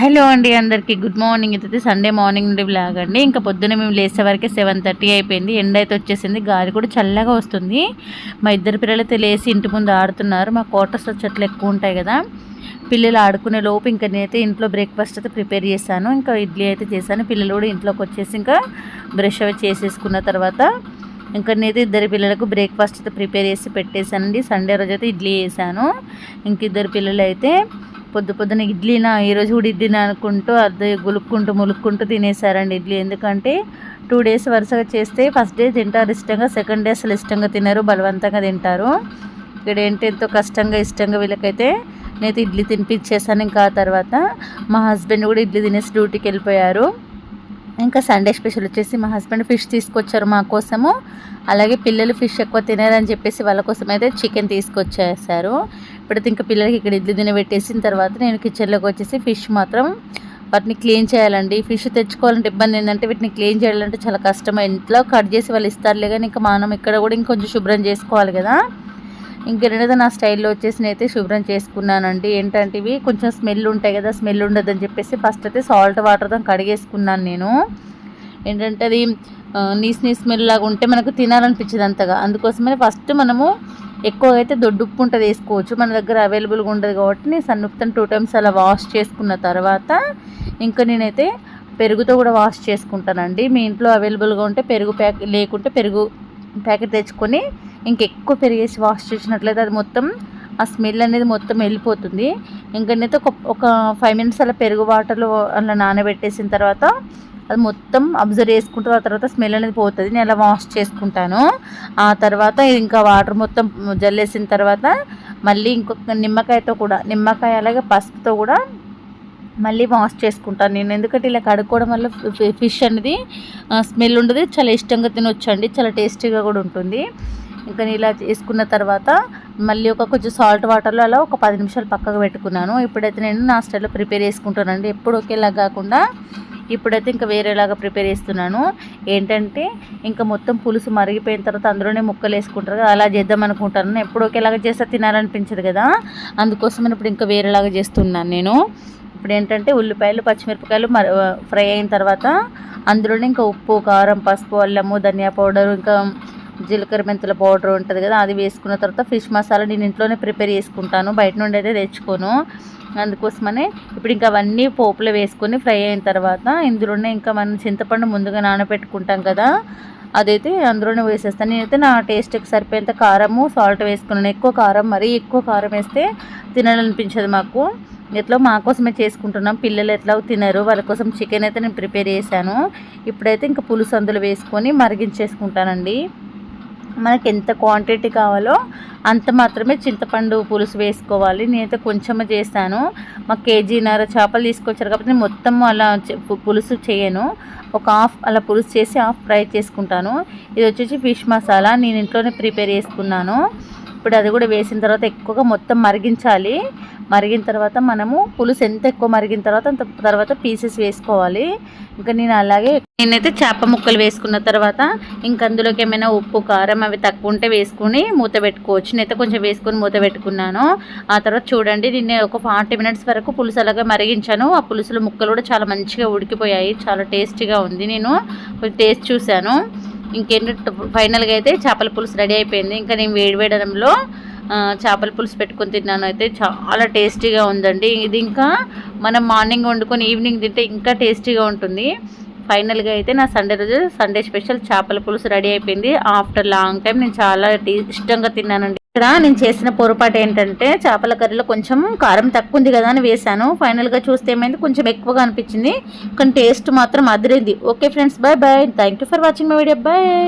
Hello అండి అందరికీ. Good morning. అయితే సండే మార్నింగ్ నుండి బ్లాగ్ అండి. ఇంకా పొద్దున్న మేము లేసే వరకే సెవెన్ థర్టీ అయిపోయింది. ఎండ అయితే వచ్చేసింది. గాలి కూడా చల్లగా వస్తుంది. మా ఇద్దరు పిల్లలు అయితే లేచి ఇంటి ముందు ఆడుతున్నారు. మా క్వార్టర్స్లో చెట్లు ఎక్కువ ఉంటాయి కదా. పిల్లలు ఆడుకునే లోపు ఇంకా నేనైతే ఇంట్లో బ్రేక్ఫాస్ట్ అయితే ప్రిపేర్ చేశాను. ఇంకా ఇడ్లీ అయితే చేశాను. పిల్లలు కూడా ఇంట్లోకి వచ్చేసి ఇంకా బ్రష్ అవి చేసేసుకున్న తర్వాత ఇంకా నేనైతే ఇద్దరు పిల్లలకు బ్రేక్ఫాస్ట్ అయితే ప్రిపేర్ చేసి పెట్టేశానండి. సండే రోజు అయితే ఇడ్లీ చేశాను. ఇంక ఇద్దరు పిల్లలు అయితే పొద్దు పొద్దున ఇడ్లీనా ఈరోజు కూడా ఇడ్లీనా అనుకుంటూ అది గులుక్కుంటూ ములుక్కుంటూ తినేసారండి ఇడ్లీ. ఎందుకంటే టూ డేస్ వరుసగా చేస్తే ఫస్ట్ డే తింటారు ఇష్టంగా సెకండ్ డే అసలు ఇష్టంగా తినరు బలవంతంగా తింటారు. ఇక్కడ ఏంటి ఎంతో కష్టంగా ఇష్టంగా వీళ్ళకైతే నేను ఇడ్లీ తినిపించేసాను ఇంకా ఆ తర్వాత. మా హస్బెండ్ కూడా ఇడ్లీ తినేసి డ్యూటీకి వెళ్ళిపోయారు. ఇంకా సండే స్పెషల్ వచ్చేసి మా హస్బెండ్ ఫిష్ తీసుకొచ్చారు మా కోసము. అలాగే పిల్లలు ఫిష్ ఎక్కువ తినారని చెప్పేసి వాళ్ళ కోసం అయితే చికెన్ తీసుకొచ్చేసారు ఇప్పుడైతే ఇంకా పిల్లలకి ఇక్కడ ఇడ్లీ తినబెట్టేసిన తర్వాత నేను కిచెన్లోకి వచ్చేసి ఫిష్ మాత్రం వాటిని క్లీన్ చేయాలండి. ఫిష్ తెచ్చుకోవాలంటే ఇబ్బంది ఏంటంటే వీటిని క్లీన్ చేయాలంటే చాలా కష్టం ఇంట్లో కట్ చేసి వాళ్ళు ఇస్తారులే కానీ ఇంకా మనం ఇక్కడ కూడా ఇంకొంచెం శుభ్రం చేసుకోవాలి కదా. ఇంకేదైతే నా స్టైల్లో వచ్చేసి అయితే శుభ్రం చేసుకున్నానండి. ఏంటంటే ఇవి కొంచెం స్మెల్ ఉంటాయి కదా స్మెల్ ఉండదని చెప్పేసి ఫస్ట్ అయితే సాల్ట్ వాటర్తో కడిగేసుకున్నాను నేను. ఏంటంటే అది నీస్ నీ స్మెల్ లాగా ఉంటే మనకు తినాలనిపించదు అంతగా. అందుకోసమే ఫస్ట్ మనము ఎక్కువ అయితే దొడ్డుప్పు ఉంటుంది వేసుకోవచ్చు. మన దగ్గర అవైలబుల్గా ఉండదు కాబట్టి నేను సన్నుప్తను టూ టైమ్స్ అలా వాష్ చేసుకున్న తర్వాత ఇంకా నేనైతే పెరుగుతో కూడా వాష్ చేసుకుంటానండి. మీ ఇంట్లో అవైలబుల్గా ఉంటే పెరుగు ప్యాక్ లేకుంటే పెరుగు ప్యాకెట్ తెచ్చుకొని ఇంకెక్కువ పెరిగేసి వాష్ చేసినట్లయితే అది మొత్తం ఆ స్మెల్ అనేది మొత్తం వెళ్ళిపోతుంది. ఇంకనైతే ఒక ఒక ఫైవ్ మినిట్స్ అలా పెరుగు వాటర్లో అలా నానబెట్టేసిన తర్వాత అది మొత్తం అబ్జర్వ్ చేసుకుంటూ ఆ తర్వాత స్మెల్ అనేది పోతుంది. నేను అలా వాష్ చేసుకుంటాను. ఆ తర్వాత ఇంకా వాటర్ మొత్తం జల్లేసిన తర్వాత మళ్ళీ ఇంకొక నిమ్మకాయతో కూడా నిమ్మకాయ అలాగే పసుపుతో కూడా మళ్ళీ వాష్ చేసుకుంటాను. నేను ఎందుకంటే ఇలా కడుక్కోవడం వల్ల ఫిష్ అనేది స్మెల్ ఉండదు. చాలా ఇష్టంగా తినొచ్చండి. చాలా టేస్టీగా కూడా ఉంటుంది. ఇంకా ఇలా చేసుకున్న తర్వాత మళ్ళీ ఒక కొంచెం సాల్ట్ వాటర్లో అలా ఒక పది నిమిషాలు పక్కకు పెట్టుకున్నాను. ఇప్పుడైతే నేను నా స్టైల్లో ప్రిపేర్ చేసుకుంటానండి. ఎప్పుడు ఒకేలా కాకుండా ఇప్పుడైతే ఇంకా వేరేలాగా ప్రిపేర్ చేస్తున్నాను. ఏంటంటే ఇంకా మొత్తం పులుసు మరిగిపోయిన తర్వాత అందులోనే ముక్కలు వేసుకుంటారు కదా అలా చేద్దాం అనుకుంటాను. ఎప్పుడు ఒకేలాగా చేస్తే తినాలనిపించదు కదా. అందుకోసమని ఇప్పుడు ఇంకా వేరేలాగా చేస్తున్నాను నేను. ఇప్పుడు ఏంటంటే ఉల్లిపాయలు పచ్చిమిరపకాయలు ఫ్రై అయిన తర్వాత అందులోనే ఇంకా ఉప్పు కారం పసుపు అల్లము ధనియా పౌడర్ ఇంకా జీలకర్ర మెంతుల పౌడర్ ఉంటుంది కదా అది వేసుకున్న తర్వాత ఫిష్ మసాలా నేను ఇంట్లోనే ప్రిపేర్ చేసుకుంటాను. బయట నుండి అయితే తెచ్చుకోను. అందుకోసమనే ఇప్పుడు ఇంకా అవన్నీ పోపులో వేసుకొని ఫ్రై అయిన తర్వాత ఇందులోనే ఇంకా మనం చింతపండు ముందుగా నానబెట్టుకుంటాం కదా అదైతే అందులోనే వేసేస్తాను. నేనైతే నా టేస్ట్కి సరిపోయేంత కారము సాల్ట్ వేసుకున్నాను. ఎక్కువ కారం మరీ ఎక్కువ కారం వేస్తే తినాలనిపించదు మాకు. ఎట్లా మా కోసమే చేసుకుంటున్నాం. పిల్లలు ఎట్లా తినరు వాళ్ళ కోసం చికెన్ అయితే నేను ప్రిపేర్ చేశాను. ఇప్పుడైతే ఇంకా పులుసు అందులో వేసుకొని మరిగించేసుకుంటానండి. మనకి ఎంత క్వాంటిటీ కావాలో అంత మాత్రమే చింతపండు పులుసు వేసుకోవాలి. నేనైతే కొంచెమే చేస్తాను మా కేజీన్నర చేపలు తీసుకొచ్చారు కాబట్టి నేను మొత్తం అలా పులుసు చేయను. ఒక హాఫ్ అలా పులుసు చేసి హాఫ్ ఫ్రై చేసుకుంటాను. ఇది వచ్చేసి ఫిష్ మసాలా. నేను ఇంట్లోనే ప్రిపేర్ చేసుకున్నాను. ఇప్పుడు అది కూడా వేసిన తర్వాత ఎక్కువగా మొత్తం మరిగించాలి. మరిగిన తర్వాత మనము పులుసు ఎంత ఎక్కువ మరిగిన తర్వాత అంత తర్వాత పీసెస్ వేసుకోవాలి. ఇంకా నేను అలాగే నేనైతే చేప ముక్కలు వేసుకున్న తర్వాత ఇంక అందులోకి ఏమైనా ఉప్పు కారం అవి తక్కువ ఉంటే వేసుకుని మూత పెట్టుకోవచ్చు. నేనైతే కొంచెం వేసుకొని మూత పెట్టుకున్నాను. ఆ తర్వాత చూడండి నేను ఒక ఫార్టీ మినిట్స్ వరకు పులుసు అలాగే మరిగించాను. ఆ పులుసులో ముక్కలు కూడా చాలా మంచిగా ఉడికిపోయాయి. చాలా టేస్టీగా ఉంది. నేను కొంచెం టేస్ట్ చూశాను. ఇంకేంటంటే ఫైనల్గా అయితే చేపల పులుసు రెడీ అయిపోయింది. ఇంకా నేను వేడివేయడంలో చేపల పులుసు పెట్టుకొని తిన్నాను. అయితే చాలా టేస్టీగా ఉందండి. ఇది ఇంకా మనం మార్నింగ్ వండుకొని ఈవినింగ్ తింటే ఇంకా టేస్టీగా ఉంటుంది. ఫైనల్గా అయితే నా సండే రోజు సండే స్పెషల్ చేపల పులుసు రెడీ అయిపోయింది. ఆఫ్టర్ లాంగ్ టైం నేను చాలా ఇష్టంగా తిన్నానండి. ఇక్కడ నేను చేసిన పొరపాటు ఏంటంటే చేపల కర్రీలో కొంచెం కారం తక్కువ ఉంది కదా అని వేసాను ఫైనల్గా చూస్తే ఏమైంది? కొంచెం ఎక్కువగా అనిపించింది. కానీ టేస్ట్ మాత్రం అదిరింది. Okay friends bye bye thank for watching my video bye